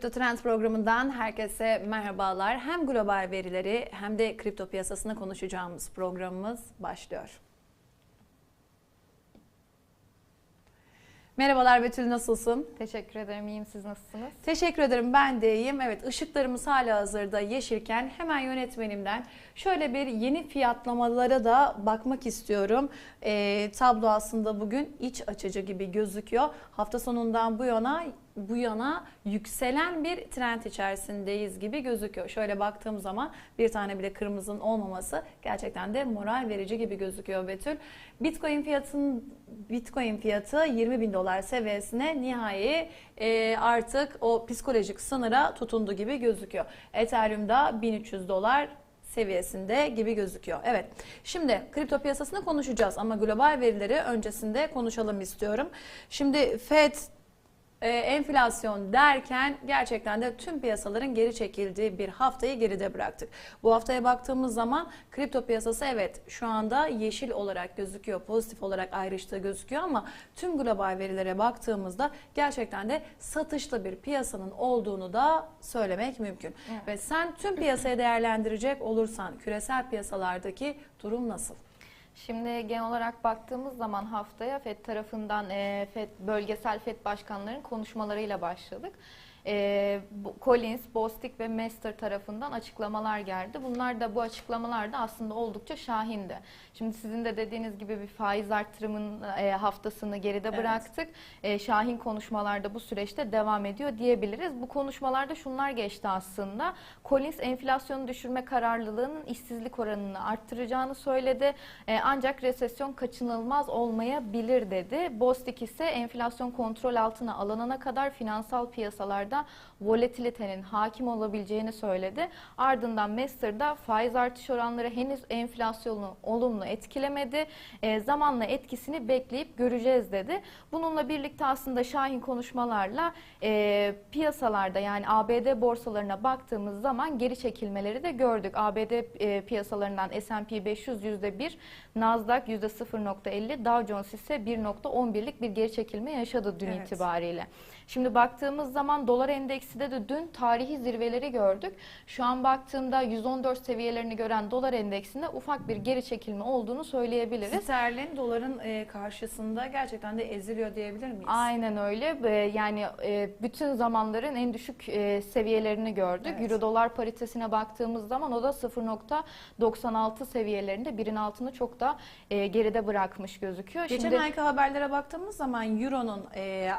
Kripto Trend programından herkese merhabalar. Hem global verileri hem de kripto piyasasını konuşacağımız programımız başlıyor. Merhabalar Betül nasılsın? Teşekkür ederim. İyiyim. Siz nasılsınız? Teşekkür ederim ben de iyiyim. Evet ışıklarımız hala hazırda yeşilken hemen yönetmenimden şöyle bir yeni fiyatlamalara da bakmak istiyorum. E, tablo aslında bugün iç açıcı gibi gözüküyor. Hafta sonundan bu yana bu yana yükselen bir trend içerisindeyiz gibi gözüküyor. Şöyle baktığım zaman bir tane bile kırmızının olmaması gerçekten de moral verici gibi gözüküyor Betül. Bitcoin fiyatın Bitcoin fiyatı 20 bin dolar seviyesine nihai e, artık o psikolojik sınıra tutundu gibi gözüküyor. Ethereum'da 1300 dolar seviyesinde gibi gözüküyor. Evet. Şimdi kripto piyasasını konuşacağız ama global verileri öncesinde konuşalım istiyorum. Şimdi Fed e, enflasyon derken gerçekten de tüm piyasaların geri çekildiği bir haftayı geride bıraktık. Bu haftaya baktığımız zaman kripto piyasası evet şu anda yeşil olarak gözüküyor, pozitif olarak ayrıştığı gözüküyor ama tüm global verilere baktığımızda gerçekten de satışlı bir piyasanın olduğunu da söylemek mümkün. Evet. Ve sen tüm piyasayı değerlendirecek olursan küresel piyasalardaki durum nasıl? Şimdi genel olarak baktığımız zaman haftaya FED tarafından FED bölgesel FED başkanlarının konuşmalarıyla başladık. E, Collins, Bostic ve Master tarafından açıklamalar geldi. Bunlar da bu açıklamalar da aslında oldukça şahindi. Şimdi sizin de dediğiniz gibi bir faiz artırımın e, haftasını geride Evet. bıraktık. E, şahin konuşmalar da bu süreçte devam ediyor diyebiliriz. Bu konuşmalarda şunlar geçti aslında. Collins enflasyonu düşürme kararlılığının işsizlik oranını arttıracağını söyledi. E, ancak resesyon kaçınılmaz olmayabilir dedi. Bostic ise enflasyon kontrol altına alınana kadar finansal piyasalarda da volatilitenin hakim olabileceğini söyledi. Ardından Master'da faiz artış oranları henüz enflasyonu olumlu etkilemedi. E, zamanla etkisini bekleyip göreceğiz dedi. Bununla birlikte aslında Şahin konuşmalarla e, piyasalarda yani ABD borsalarına baktığımız zaman geri çekilmeleri de gördük. ABD e, piyasalarından S&P 500 %1, Nasdaq %0.50, Dow Jones ise 1.11'lik bir geri çekilme yaşadı dün Evet. itibariyle. Şimdi baktığımız zaman dolar endeksi de, de dün tarihi zirveleri gördük. Şu an baktığımda 114 seviyelerini gören dolar endeksinde ufak bir geri çekilme olduğunu söyleyebiliriz. Sterlin doların e, karşısında gerçekten de eziliyor diyebilir miyiz? Aynen öyle. Yani e, bütün zamanların en düşük e, seviyelerini gördük. Evet. Euro dolar paritesine baktığımız zaman o da 0.96 seviyelerinde birin altını çok da geride bırakmış gözüküyor. Geçen Şimdi ayki haberlere baktığımız zaman Euro'nun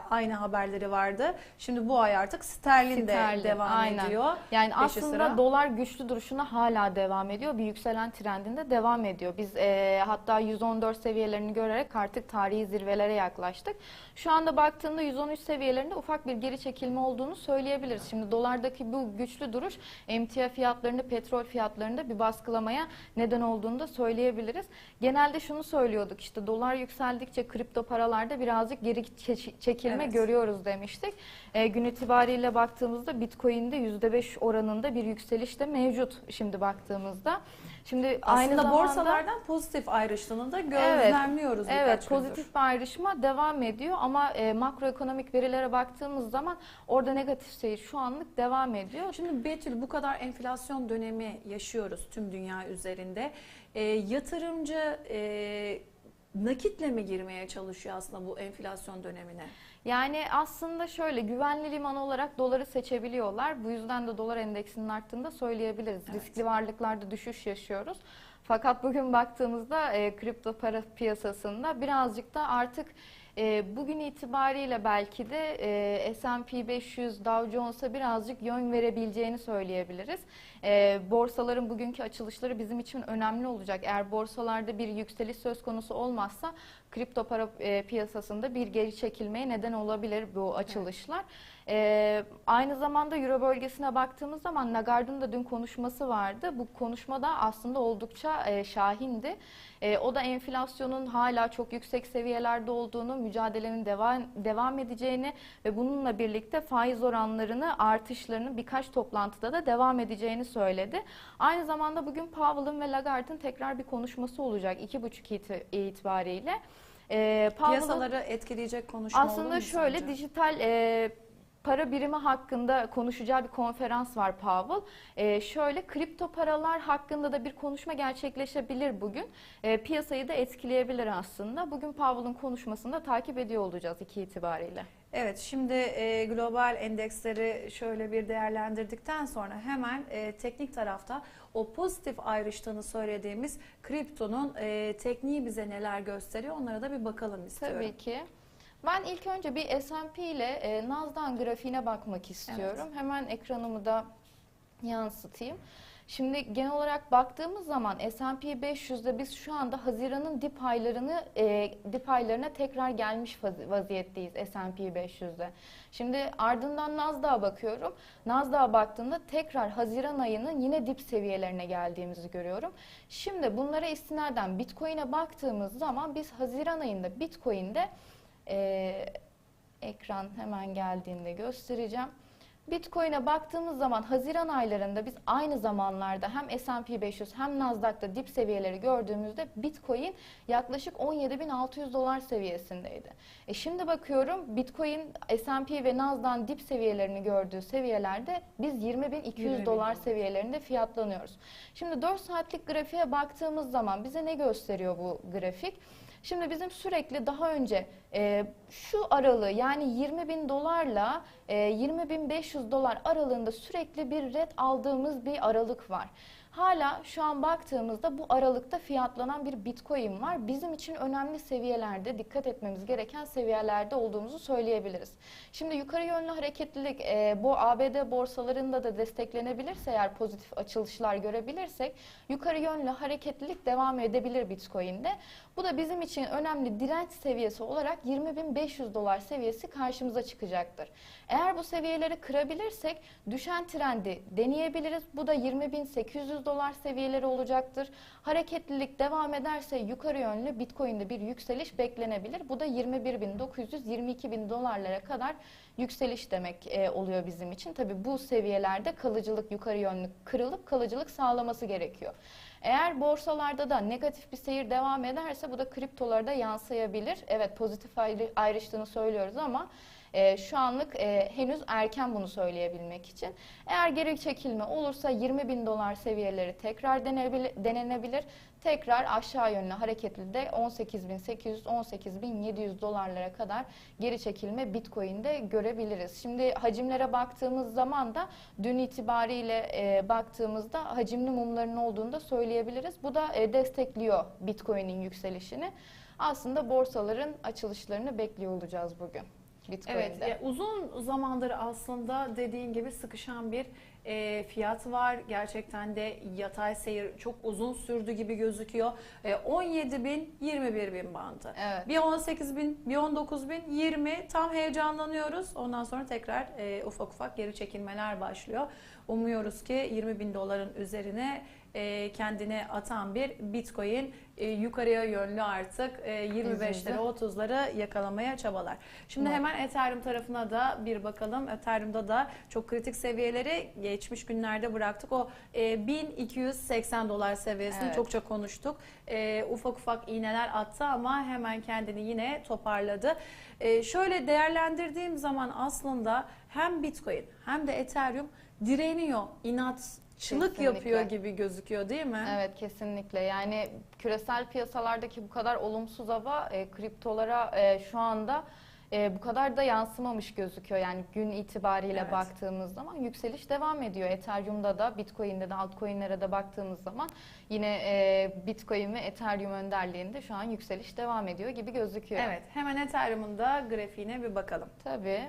aynı haberleri vardı. Şimdi bu ay artık sterlin de Sterlin, devam aynen. ediyor. yani aslında sıra. dolar güçlü duruşuna hala devam ediyor. Bir yükselen trendinde devam ediyor. Biz e, hatta 114 seviyelerini görerek artık tarihi zirvelere yaklaştık. Şu anda baktığında 113 seviyelerinde ufak bir geri çekilme olduğunu söyleyebiliriz. Şimdi dolardaki bu güçlü duruş emtia fiyatlarını, petrol fiyatlarında bir baskılamaya neden olduğunu da söyleyebiliriz. Genelde şunu söylüyorduk işte dolar yükseldikçe kripto paralarda birazcık geri çe- çekilme Evet. görüyoruz demiştik. E, gün itibariyle baktığımızda Bitcoin'de %5 oranında bir yükseliş de mevcut şimdi baktığımızda. Şimdi aynı Aslında zamanda borsalardan pozitif ayrıştığını da gözlemliyoruz Evet, gündür. pozitif bir ayrışma devam ediyor ama e, makroekonomik verilere baktığımız zaman orada negatif seyir şu anlık devam ediyor. Şimdi Betül bu kadar enflasyon dönemi yaşıyoruz tüm dünya üzerinde. E, yatırımcı e, nakitle mi girmeye çalışıyor aslında bu enflasyon dönemine? Yani aslında şöyle güvenli liman olarak doları seçebiliyorlar. Bu yüzden de dolar endeksinin arttığını söyleyebiliriz. Evet. Riskli varlıklarda düşüş yaşıyoruz. Fakat bugün baktığımızda e, kripto para piyasasında birazcık da artık e, bugün itibariyle belki de e, S&P 500, Dow Jones'a birazcık yön verebileceğini söyleyebiliriz. E, borsaların bugünkü açılışları bizim için önemli olacak. Eğer borsalarda bir yükseliş söz konusu olmazsa kripto para e, piyasasında bir geri çekilmeye neden olabilir bu açılışlar. E, aynı zamanda Euro bölgesine baktığımız zaman Lagarde'ın da dün konuşması vardı. Bu konuşmada aslında oldukça e, şahindi. E, o da enflasyonun hala çok yüksek seviyelerde olduğunu, mücadelenin devam devam edeceğini ve bununla birlikte faiz oranlarını artışlarının birkaç toplantıda da devam edeceğini söyledi. Aynı zamanda bugün Powell'ın ve Lagarde'ın tekrar bir konuşması olacak 2.30 iti- itibariyle. E, Powell'ın- Piyasaları etkileyecek konuşma aslında şöyle sence? dijital e, para birimi hakkında konuşacağı bir konferans var Powell. Ee, şöyle kripto paralar hakkında da bir konuşma gerçekleşebilir bugün. Ee, piyasayı da etkileyebilir aslında. Bugün Powell'ın konuşmasını da takip ediyor olacağız iki itibariyle. Evet şimdi e, global endeksleri şöyle bir değerlendirdikten sonra hemen e, teknik tarafta o pozitif ayrıştığını söylediğimiz kriptonun e, tekniği bize neler gösteriyor onlara da bir bakalım istiyorum. Tabii ki. Ben ilk önce bir S&P ile e, Nasdaq grafiğine bakmak istiyorum. Hemen ekranımı da yansıtayım. Şimdi genel olarak baktığımız zaman S&P 500'de biz şu anda Haziran'ın dip aylarını e, dip aylarına tekrar gelmiş vaz- vaziyetteyiz S&P 500'de. Şimdi ardından Nasdaq'a bakıyorum. Nasdaq'a baktığımda tekrar Haziran ayının yine dip seviyelerine geldiğimizi görüyorum. Şimdi bunlara istinaden Bitcoin'e baktığımız zaman biz Haziran ayında Bitcoin'de e, ekran hemen geldiğinde göstereceğim. Bitcoin'e baktığımız zaman Haziran aylarında biz aynı zamanlarda hem S&P 500 hem Nasdaq'ta dip seviyeleri gördüğümüzde Bitcoin yaklaşık 17.600 dolar seviyesindeydi. E şimdi bakıyorum Bitcoin S&P ve Nasdaq'ın dip seviyelerini gördüğü seviyelerde biz 20.200 20.000 dolar seviyelerinde fiyatlanıyoruz. Şimdi 4 saatlik grafiğe baktığımız zaman bize ne gösteriyor bu grafik? Şimdi bizim sürekli daha önce e, şu aralığı yani 20 bin dolarla e, 20 bin 500 dolar aralığında sürekli bir red aldığımız bir aralık var. Hala şu an baktığımızda bu aralıkta fiyatlanan bir bitcoin var. Bizim için önemli seviyelerde dikkat etmemiz gereken seviyelerde olduğumuzu söyleyebiliriz. Şimdi yukarı yönlü hareketlilik e, bu ABD borsalarında da desteklenebilirse eğer pozitif açılışlar görebilirsek yukarı yönlü hareketlilik devam edebilir bitcoin'de. Bu da bizim için önemli direnç seviyesi olarak 20.500 dolar seviyesi karşımıza çıkacaktır. Eğer bu seviyeleri kırabilirsek düşen trendi deneyebiliriz. Bu da 20.800 dolar seviyeleri olacaktır. Hareketlilik devam ederse yukarı yönlü Bitcoin'de bir yükseliş beklenebilir. Bu da 21.900-22.000 dolarlara kadar yükseliş demek e, oluyor bizim için. Tabi bu seviyelerde kalıcılık yukarı yönlü kırılıp kalıcılık sağlaması gerekiyor. Eğer borsalarda da negatif bir seyir devam ederse bu da kriptolarda yansıyabilir. Evet pozitif ayrı- ayrıştığını söylüyoruz ama e, şu anlık e, henüz erken bunu söyleyebilmek için. Eğer geri çekilme olursa 20 bin dolar seviyeleri tekrar denenebilir. Tekrar aşağı yönlü hareketli de 18.800-18.700 dolarlara kadar geri çekilme Bitcoin'de görebiliriz. Şimdi hacimlere baktığımız zaman da dün itibariyle e, baktığımızda hacimli mumların olduğunu da söyleyebiliriz. Bu da e, destekliyor Bitcoin'in yükselişini. Aslında borsaların açılışlarını bekliyor olacağız bugün. Bitcoin'de. Evet, ya uzun zamandır aslında dediğin gibi sıkışan bir e, fiyat var. Gerçekten de yatay seyir çok uzun sürdü gibi gözüküyor. E, 17 bin, 21 bin bandı. Evet. Bir 18 bin, bir 19 bin, 20 tam heyecanlanıyoruz. Ondan sonra tekrar e, ufak ufak geri çekilmeler başlıyor. Umuyoruz ki 20 bin doların üzerine e, kendine atan bir Bitcoin e, yukarıya yönlü artık e, 25'lere 30'ları yakalamaya çabalar. Şimdi hemen Ethereum tarafına da bir bakalım. Ethereum'da da çok kritik seviyeleri geçmiş günlerde bıraktık. O e, 1280 dolar seviyesini Evet. çokça konuştuk. E, ufak ufak iğneler attı ama hemen kendini yine toparladı. E, şöyle değerlendirdiğim zaman aslında hem Bitcoin hem de Ethereum direniyor, Kesinlikle. yapıyor gibi gözüküyor değil mi? Evet kesinlikle yani küresel piyasalardaki bu kadar olumsuz hava e, kriptolara e, şu anda e, bu kadar da yansımamış gözüküyor. Yani gün itibariyle Evet. baktığımız zaman yükseliş devam ediyor. Ethereum'da da Bitcoin'de de altcoin'lere de baktığımız zaman yine e, Bitcoin ve Ethereum önderliğinde şu an yükseliş devam ediyor gibi gözüküyor. Evet, hemen Ethereum'un da grafiğine bir bakalım. Tabii.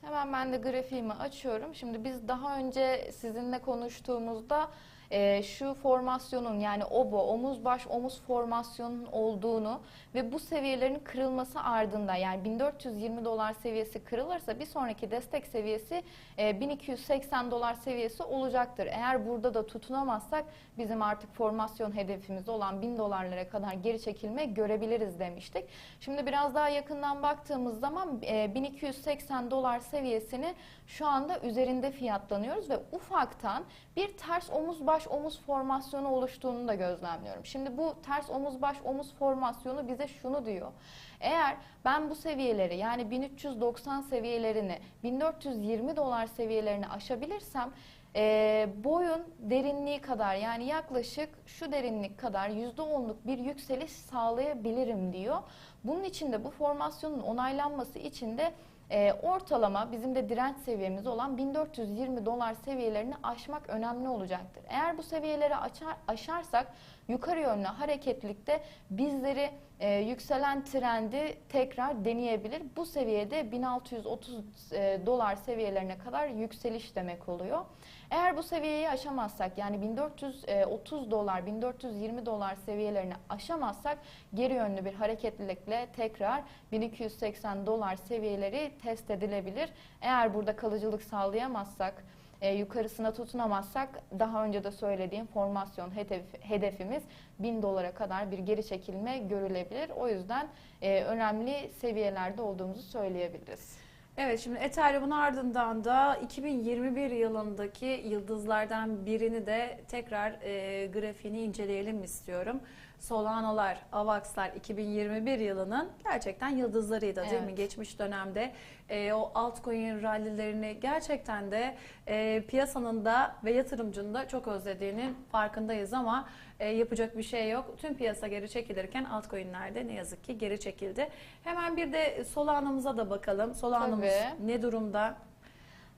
Hemen ben de grafiğimi açıyorum. Şimdi biz daha önce sizinle konuştuğumuzda e, şu formasyonun yani obo, omuz baş omuz formasyonun olduğunu ve bu seviyelerin kırılması ardında yani 1420 dolar seviyesi kırılırsa bir sonraki destek seviyesi e, 1280 dolar seviyesi olacaktır. Eğer burada da tutunamazsak bizim artık formasyon hedefimiz olan 1000 dolarlara kadar geri çekilme görebiliriz demiştik. Şimdi biraz daha yakından baktığımız zaman e, 1280 dolar seviyesini şu anda üzerinde fiyatlanıyoruz ve ufaktan bir ters omuz baş baş omuz formasyonu oluştuğunu da gözlemliyorum. Şimdi bu ters omuz baş omuz formasyonu bize şunu diyor. Eğer ben bu seviyeleri yani 1390 seviyelerini 1420 dolar seviyelerini aşabilirsem e, boyun derinliği kadar yani yaklaşık şu derinlik kadar %10'luk bir yükseliş sağlayabilirim diyor. Bunun için de bu formasyonun onaylanması için de e, ortalama bizim de direnç seviyemiz olan 1420 dolar seviyelerini aşmak önemli olacaktır. Eğer bu seviyeleri açar, aşarsak yukarı yönlü hareketlilikte bizleri e, yükselen trendi tekrar deneyebilir. Bu seviyede 1630 e, dolar seviyelerine kadar yükseliş demek oluyor. Eğer bu seviyeyi aşamazsak yani 1430 dolar, 1420 dolar seviyelerini aşamazsak geri yönlü bir hareketlilikle tekrar 1280 dolar seviyeleri test edilebilir. Eğer burada kalıcılık sağlayamazsak, e, yukarısına tutunamazsak daha önce de söylediğim formasyon hedef, hedefimiz 1000 dolara kadar bir geri çekilme görülebilir. O yüzden e, önemli seviyelerde olduğumuzu söyleyebiliriz. Evet şimdi Ethereum'un ardından da 2021 yılındaki yıldızlardan birini de tekrar e, grafiğini inceleyelim istiyorum. Solano'lar, Avax'lar 2021 yılının gerçekten yıldızlarıydı değil mi? Evet. Geçmiş dönemde e, o altcoin rallilerini gerçekten de e, piyasanın da ve yatırımcının da çok özlediğinin farkındayız ama e, yapacak bir şey yok. Tüm piyasa geri çekilirken altcoin'ler de ne yazık ki geri çekildi. Hemen bir de Solano'muza da bakalım. Solano'muz ne durumda?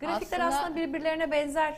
Grafikler Aslında- aslında, birbirlerine benzer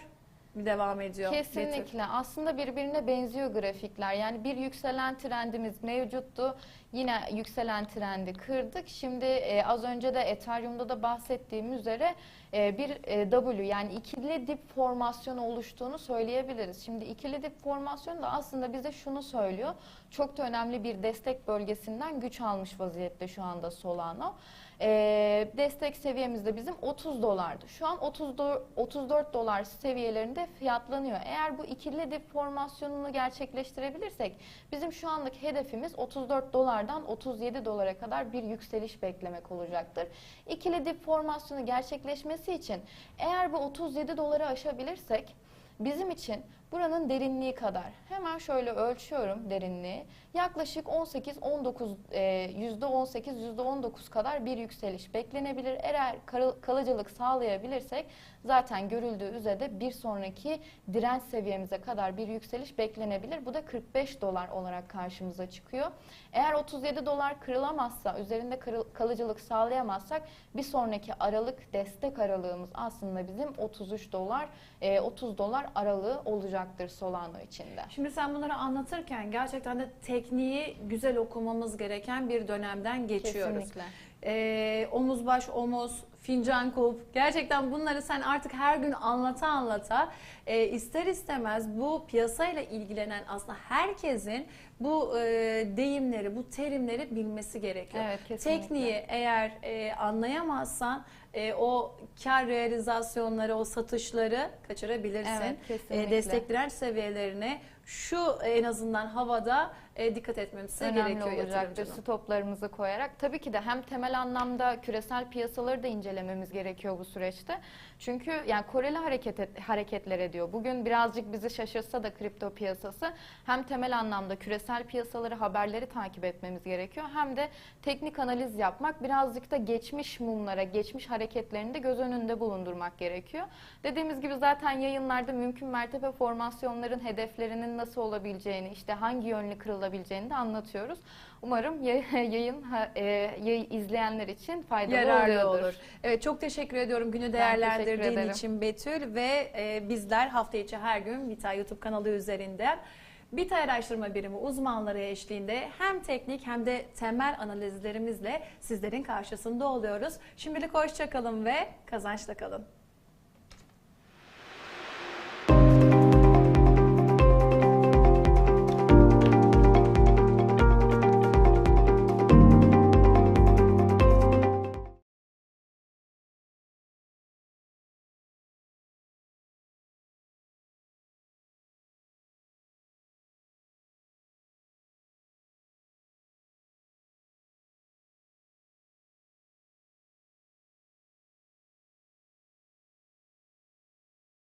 devam ediyor. Kesinlikle. Aslında birbirine benziyor grafikler. Yani bir yükselen trendimiz mevcuttu. Yine yükselen trendi kırdık. Şimdi e, az önce de Ethereum'da da bahsettiğim üzere e, bir e, W yani ikili dip formasyonu oluştuğunu söyleyebiliriz. Şimdi ikili dip formasyonu da aslında bize şunu söylüyor. Çok da önemli bir destek bölgesinden güç almış vaziyette şu anda Solano. E, destek seviyemiz de bizim 30 dolardı. Şu an 34, 34 dolar seviyelerinde fiyatlanıyor. Eğer bu ikili dip formasyonunu gerçekleştirebilirsek bizim şu anlık hedefimiz 34 dolardan 37 dolara kadar bir yükseliş beklemek olacaktır. İkili dip formasyonu gerçekleşmesi için eğer bu 37 doları aşabilirsek bizim için buranın derinliği kadar hemen şöyle ölçüyorum derinliği yaklaşık 18-19 e, %18 %19 kadar bir yükseliş beklenebilir. Eğer kal- kalıcılık sağlayabilirsek zaten görüldüğü üzere bir sonraki direnç seviyemize kadar bir yükseliş beklenebilir. Bu da 45 dolar olarak karşımıza çıkıyor. Eğer 37 dolar kırılamazsa, üzerinde kalıcılık sağlayamazsak bir sonraki aralık destek aralığımız aslında bizim 33 dolar, e, 30 dolar aralığı olacaktır Solano içinde. Şimdi sen bunları anlatırken gerçekten de tekniği güzel okumamız gereken bir dönemden geçiyoruz. Kesinlikle. Ee, omuz baş omuz, fincan kulp. Gerçekten bunları sen artık her gün anlata anlata e, ister istemez bu piyasayla ilgilenen aslında herkesin bu e, deyimleri, bu terimleri bilmesi gerekiyor. Evet, kesinlikle. Tekniği eğer e, anlayamazsan e, o kar realizasyonları, o satışları kaçırabilirsin. Evet. E, destek direnç seviyelerine şu en azından havada e, dikkat etmemiz önemli gerekiyor olacaktır yatırımcının. stoplarımızı koyarak. Tabii ki de hem temel anlamda küresel piyasaları da incelememiz gerekiyor bu süreçte. Çünkü yani Koreli hareket et- hareketler ediyor. Bugün birazcık bizi şaşırsa da kripto piyasası hem temel anlamda küresel piyasaları haberleri takip etmemiz gerekiyor hem de teknik analiz yapmak birazcık da geçmiş mumlara, geçmiş hareketlerini de göz önünde bulundurmak gerekiyor. Dediğimiz gibi zaten yayınlarda mümkün mertebe formasyonların hedeflerinin nasıl olabileceğini, işte hangi yönlü kırılabileceğini de anlatıyoruz. Umarım yay- yayın e, izleyenler için faydalı Yararlı oluyordur. olur. Evet çok teşekkür ediyorum günü değerlendirdiğin için Betül ve e, bizler hafta içi her gün Vita YouTube kanalı üzerinden Bita araştırma birimi uzmanları eşliğinde hem teknik hem de temel analizlerimizle sizlerin karşısında oluyoruz. Şimdilik hoşçakalın ve kazançla kalın.